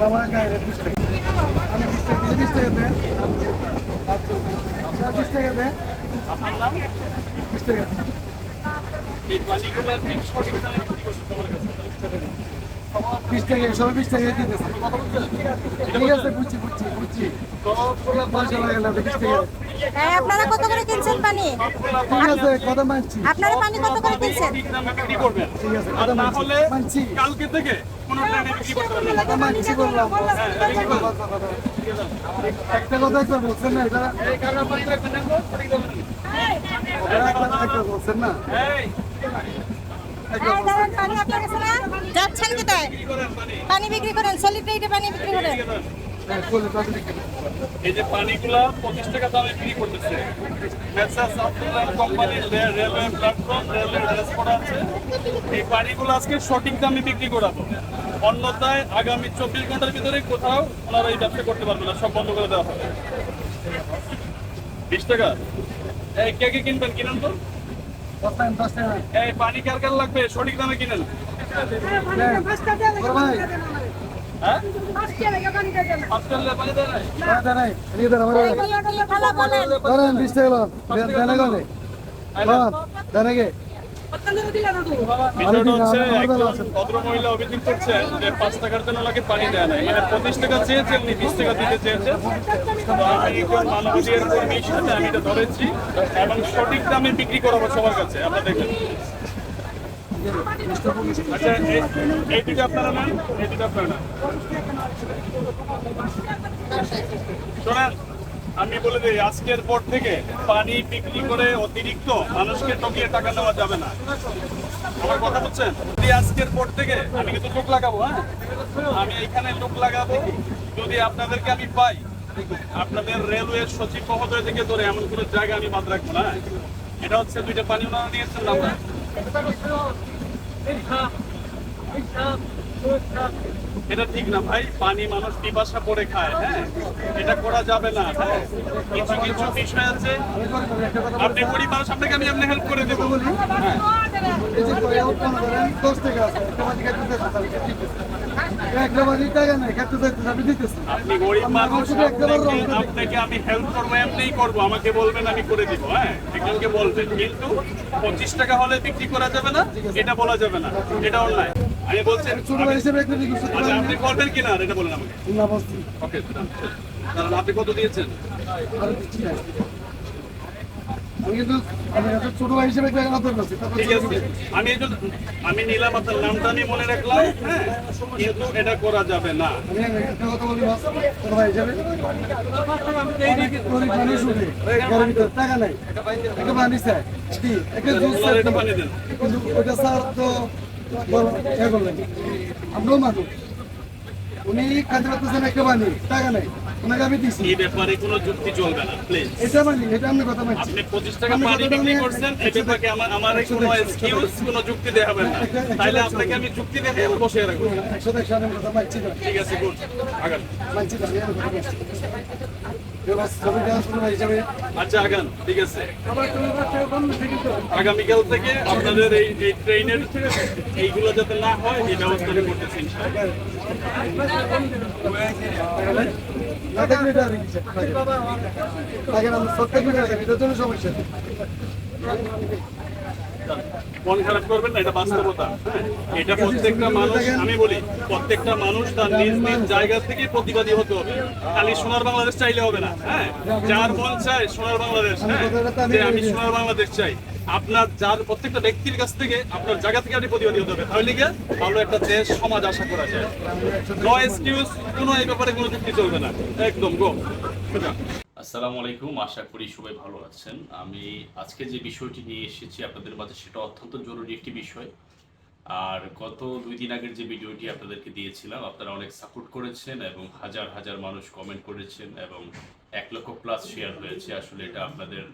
বাবা গায়ে বিশ টাকা আমি বিশ টাকা দিলে বিশ টাকা দেন আপনার বিশ টাকা দেন বিশ টাকা বিশ টাকা সবাই বিশ টাকা দিতেছে। ঠিক আছে বুঝছি বুঝছি বুঝছি। হ্যাঁ আপনারা কত করে কিনছেন পানি? ঠিক আছে কথা মানছি। আপনারা পানি কত করে কিনছেন? ঠিক আছে কথা মানছি কালকে থেকে একটা কথা বলছেন না এটা একটা বলছেন না? যাচ্ছেন কোথায়? পানি? বিক্রি করেন, সলিড পানি বিক্রি করেন। এই যে পানিগুলা পঁচিশ টাকা দামে বিক্রি করতেছে। কোম্পানির রেলওয়ে প্ল্যাটফর্ম রেলওয়ে আছে। এই পানিগুলো আজকে সঠিক দামে বিক্রি করাবো। অন্যথায় আগামী চব্বিশ ঘণ্টার ভিতরে কোথাও ওনারা এই ব্যবসা করতে পারবে না, সব বন্ধ করে দেওয়া হবে। বিশ টাকা। কে কে কিনবেন, কিনেন তো। এই পানি কার কার লাগবে সঠিক দামে কিনেন দেন। বড় ভাই হ্যাঁ হসপিটালে পানি দেয় নাই? দাঁড়া দাঁড়াই এদিকে দাঁড়া বড় ভাই ভালো বলেন ধরেন বিশ টাকা ভদ্রমহিলা অভিযোগ করছেন পাঁচ টাকার জন্য নাকি পানি দেয় নাই। মানে পঁচিশ টাকা চেয়েছে, উনি বিশ টাকা দিতে চেয়েছেন আমি এটা ধরেছি এবং সঠিক দামে বিক্রি করাবো সবার কাছে। আপনারা আচ্ছা এই- আপনারা নেন এই দুটো আমি বলে দিই, আজকের পর থেকে পানি বিক্রি করে অতিরিক্ত মানুষকে টকিয়ে টাকা নেওয়া যাবে না। আমার কথা বুঝছেন? যদি আজকের পর থেকে, আমি কিন্তু লোক লাগাবো হ্যাঁ? আমি এখানে লোক লাগাবো যদি আপনাদেরকে আমি পাই, আপনাদের রেলওয়ে সচিব মহোদয় থেকে ধরে এমন কোনো জায়গা আমি বাদ রাখব না হ্যাঁ? এটা হচ্ছে দুইটা পানি ওনারা নিয়েছেন আমরা এটা ঠিক না ভাই, পানি মানুষ পিপাসা পড়ে খায় হ্যাঁ? এটা করা যাবে না হ্যাঁ? কিছু কিছু বিষয় আছে। আপনি গরিব মানুষ, আপনাকে আমি এমনি হেল্প করে দেবো। হ্যাঁ। এই যে কয় উৎপন্ন করেন দশ টাকা আছে একটা বাজি খেতে দিতেছে তাহলে দিতেছে একটা বাজি টাকা নাই খেতে দিতেছে আমি দিতেছি আপনি গরিব মানুষ শুধু একটাবার রং আপনাকে- আপনাকে আমি হেল্প করব আমাকে বলবেন, আমি করে দিব হ্যাঁ? বলবেন, কিন্তু পঁচিশ টাকা হলে বিক্রি করা যাবে না, এটা বলা যাবে না, এটা অন্যায় আমি বলছি ছোট ভাই হিসেবে একটা দিকে আচ্ছা আপনি করবেন কিনা? এটা বলেন আমাকে। না বলছি। ওকে কারণ আপনি কত দিয়েছেন? আরও দিচ্ছি না। আমি নিলাম আপনার নামটা আমি মনে রাখলাম হ্যাঁ কিন্তু এটা করা যাবে না। টাকা নাই। একটা পানি কি? একটা জুস দেন। ওটা স্যার তো বল- এ করলেন আমরাও মানুষ উনি খাতে পারতেছেন একটা বানি টাকা নাই ওনাকে আমি দিছি। এই ব্যাপারে কোনো যুক্তি চলবে না প্লিজ এটা বানি এটা আমি কথা মানছি আপনি পঁচিশ টাকা আমি পানি বিক্রি করছেন এই ব্যাপারে আমার আমার কোনো এক্সকিউজ কোনো যুক্তি হবে না। তাইলে আপনাকে আমি যুক্তি বসে রাখব। আমি কথা ঠিক আছে গুড। আগান। মানছি আমি কথা আচ্ছা আগান ঠিক আছে। আগামীকাল থেকে আপনাদের এই ট্রেনের এইগুলো যাতে না হয় এই ব্যবস্থাটা করতেছি। মন খারাপ করবেন না, এটা বাস্তবতা হ্যাঁ? এটা প্রত্যেকটা মানুষ, আমি বলি, প্রত্যেকটা মানুষ তার নিজ নিজ জায়গা থেকে প্রতিবাদী হতে হবে। খালি সোনার বাংলাদেশ চাইলে হবে না হ্যাঁ? যার মন চায় সোনার বাংলাদেশ হ্যাঁ? আমি সোনার বাংলাদেশ চাই। আপনার যার প্রত্যেকটা ব্যক্তির কাছ থেকে আপনার জায়গা থেকে আপনি প্রতিবাদী হতে হবে। তাহলে গিয়ে ভালো একটা দেশ, সমাজ আশা করা যায়। কোনো এই ব্যাপারে কোনো যুক্তি চলবে না। একদম গো আসসালামু আলাইকুম, আশা করি সবাই ভালো আছেন। আমি আজকে যে বিষয়টি নিয়ে এসেছি আপনাদের মাঝে, সেটা অত্যন্ত জরুরি একটি বিষয়। আর গত দুই দিন আগের যে ভিডিওটি আপনাদেরকে দিয়েছিলাম, আপনারা অনেক সাপোর্ট করেছেন এবং হাজার হাজার মানুষ কমেন্ট করেছেন এবং এক লক্ষ প্লাস শেয়ার হয়েছে। আসলে এটা আপনাদের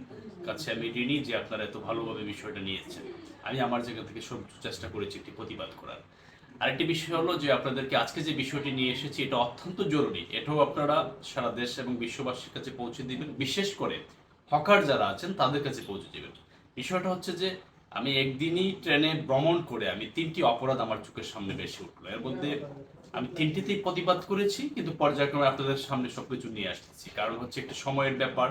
কাছে আমি ঋণী যে আপনারা এত ভালোভাবে বিষয়টা নিয়েছেন। আমি আমার জায়গা থেকে সব চেষ্টা করেছি একটি প্রতিবাদ করার। আরেকটি বিষয় হলো যে আপনাদেরকে আজকে যে বিষয়টি নিয়ে এসেছি, এটা অত্যন্ত জরুরি। এটাও আপনারা সারা দেশ এবং বিশ্ববাসীর কাছে পৌঁছে দিবেন। বিশেষ করে হকার যারা আছেন, তাদের কাছে পৌঁছে দেবেন। বিষয়টা হচ্ছে যে আমি একদিনই ট্রেনে ভ্রমণ করে আমি তিনটি অপরাধ আমার চোখের সামনে বেশি উঠল। এর মধ্যে আমি তিনটিতেই প্রতিবাদ করেছি, কিন্তু পর্যায়ক্রমে আপনাদের সামনে সবকিছু নিয়ে আসতেছি। কারণ হচ্ছে একটা সময়ের ব্যাপার,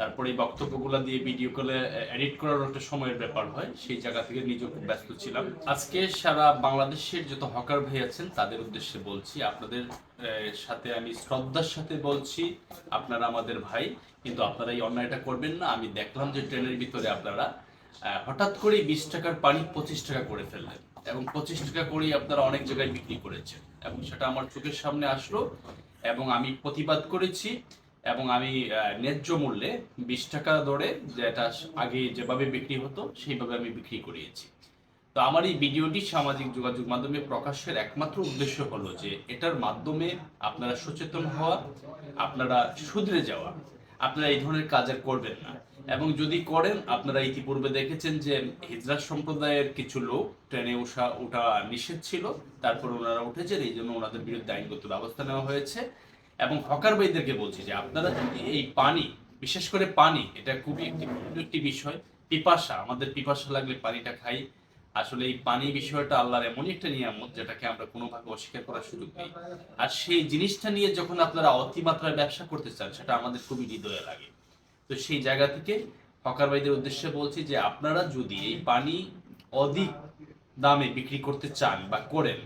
তারপরে এই বক্তব্যগুলো দিয়ে ভিডিও কলে এডিট করার একটা সময়ের ব্যাপার হয়, সেই জায়গা থেকে নিজে খুব ব্যস্ত ছিলাম। আজকে সারা বাংলাদেশের যত হকার ভাই আছেন, তাদের উদ্দেশ্যে বলছি, আপনাদের সাথে আমি শ্রদ্ধার সাথে বলছি, আপনারা আমাদের ভাই, কিন্তু আপনারা এই অন্যায়টা করবেন না। আমি দেখলাম যে ট্রেনের ভিতরে আপনারা হঠাৎ করেই বিশ টাকার পানি পঁচিশ টাকা করে ফেললেন এবং পঁচিশ টাকা করেই আপনারা অনেক জায়গায় বিক্রি করেছেন এবং সেটা আমার চোখের সামনে আসলো এবং আমি প্রতিবাদ করেছি এবং আমি ন্যায্য মূল্যে বিশ টাকা দরে যেটা আগে যেভাবে বিক্রি হতো সেইভাবে আমি বিক্রি করিয়েছি। তো আমার এই ভিডিওটি সামাজিক যোগাযোগ মাধ্যমে প্রকাশের একমাত্র উদ্দেশ্য হলো যে এটার মাধ্যমে আপনারা সচেতন হওয়া, আপনারা শুধরে যাওয়া, আপনারা এই ধরনের কাজ আর করবেন না। এবং যদি করেন, আপনারা ইতিপূর্বে দেখেছেন যে হিজরা সম্প্রদায়ের কিছু লোক ট্রেনে ওঠা ওঠা নিষেধ ছিল। তারপর ওনারা উঠেছেন, এই জন্য ওনাদের বিরুদ্ধে আইনগত ব্যবস্থা নেওয়া হয়েছে। এবং হকার ভাইদেরকে বলছি যে, আপনারা যদি এই পানি, বিশেষ করে পানি, এটা খুবই একটি বিষয়, পিপাসা, আমাদের পিপাসা লাগলে পানিটা খাই। আসলে এই পানি বিষয়টা আল্লাহর এমনই একটা নিয়ামত, যেটাকে আমরা কোনোভাবে অস্বীকার করার সুযোগ নেই। আর সেই জিনিসটা নিয়ে যখন আপনারা অতিমাত্রায় ব্যবসা করতে চান, সেটা আমাদের খুবই হৃদয়ে লাগে। তো সেই জায়গা থেকে হকার ভাইদের উদ্দেশ্যে বলছি যে আপনারা যদি এই পানি অধিক দামে বিক্রি করতে চান বা করেন,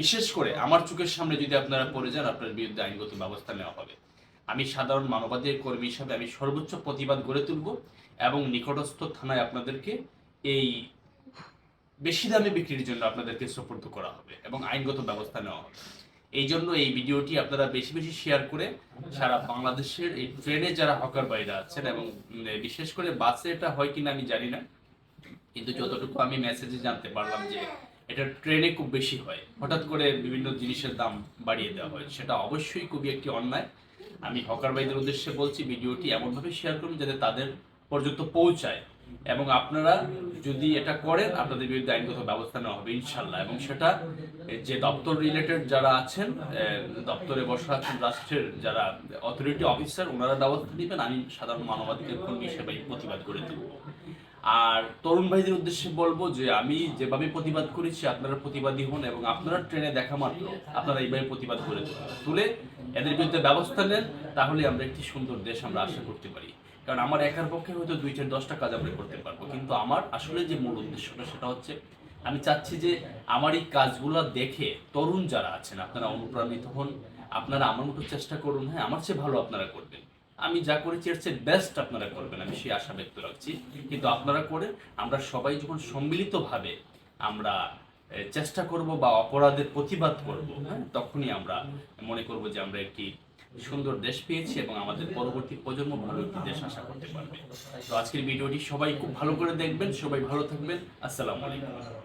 বিশেষ করে আমার চোখের সামনে যদি আপনারা পড়ে যান, আপনার বিরুদ্ধে আইনগত ব্যবস্থা নেওয়া হবে। আমি সাধারণ মানবাধিকার কর্মী হিসাবে আমি সর্বোচ্চ প্রতিবাদ গড়ে তুলব এবং নিকটস্থ থানায় আপনাদেরকে এই বেশি দামে বিক্রির জন্য আপনাদেরকে সুপর্দ করা হবে এবং আইনগত ব্যবস্থা নেওয়া হবে। এই জন্য এই ভিডিওটি আপনারা বেশি বেশি শেয়ার করে সারা বাংলাদেশের এই ট্রেনে যারা হকার বাইরা আছেন এবং বিশেষ করে বাসে এটা হয় কিনা আমি জানি না। কিন্তু যতটুকু আমি মেসেজে জানতে পারলাম যে এটা ট্রেনে খুব বেশি হয়। হঠাৎ করে বিভিন্ন জিনিসের দাম বাড়িয়ে দেওয়া হয়। সেটা অবশ্যই খুবই একটি অন্যায়। আমি হকার ভাইদের উদ্দেশ্যে বলছি, ভিডিওটি এমনভাবে শেয়ার করুন যাতে তাদের পর্যন্ত পৌঁছায়। এবং আপনারা যদি এটা করেন, আপনাদের বিরুদ্ধে আইনগত ব্যবস্থা নেওয়া হবে ইনশাল্লাহ এবং সেটা যে দপ্তর রিলেটেড যারা আছেন দপ্তরে বসা আছেন, রাষ্ট্রের যারা অথরিটি অফিসার ওনারা ব্যবস্থা দিবেন। আমি সাধারণ মানবাধিকার কর্মী হিসেবে প্রতিবাদ করে দেবো। আর তরুণ ভাইদের উদ্দেশ্যে বলব যে, আমি যেভাবে প্রতিবাদ করেছি, আপনারা প্রতিবাদী হন এবং আপনারা ট্রেনে দেখা মাত্র আপনারা এইভাবে প্রতিবাদ করে। তুলে এদের বিরুদ্ধে ব্যবস্থা নেন, তাহলে আমরা একটি সুন্দর দেশ আমরা আশা করতে পারি। কারণ আমার একার পক্ষে হয়তো দুই চার দশটা কাজ আমরা করতে পারব। কিন্তু আমার আসলে যে মূল উদ্দেশ্যটা সেটা হচ্ছে, আমি চাচ্ছি যে আমার এই কাজগুলো দেখে তরুণ যারা আছেন, আপনারা অনুপ্রাণিত হন, আপনারা আমার মতো চেষ্টা করুন হ্যাঁ আমার চেয়ে ভালো আপনারা করবেন। আমি যা করেছি এর চেয়ে বেস্ট আপনারা করবেন, আমি সেই আশা ব্যক্ত রাখছি। কিন্তু আপনারা করে আমরা সবাই যখন সম্মিলিতভাবে আমরা চেষ্টা করব বা অপরাধের প্রতিবাদ করব হ্যাঁ তখনই আমরা মনে করব যে আমরা একটি সুন্দর দেশ পেয়েছি এবং আমাদের পরবর্তী প্রজন্ম ভালো একটি দেশ আশা করতে পারবে। তো আজকের ভিডিওটি সবাই খুব ভালো করে দেখবেন, সবাই ভালো থাকবেন। আসসালামু আলাইকুম।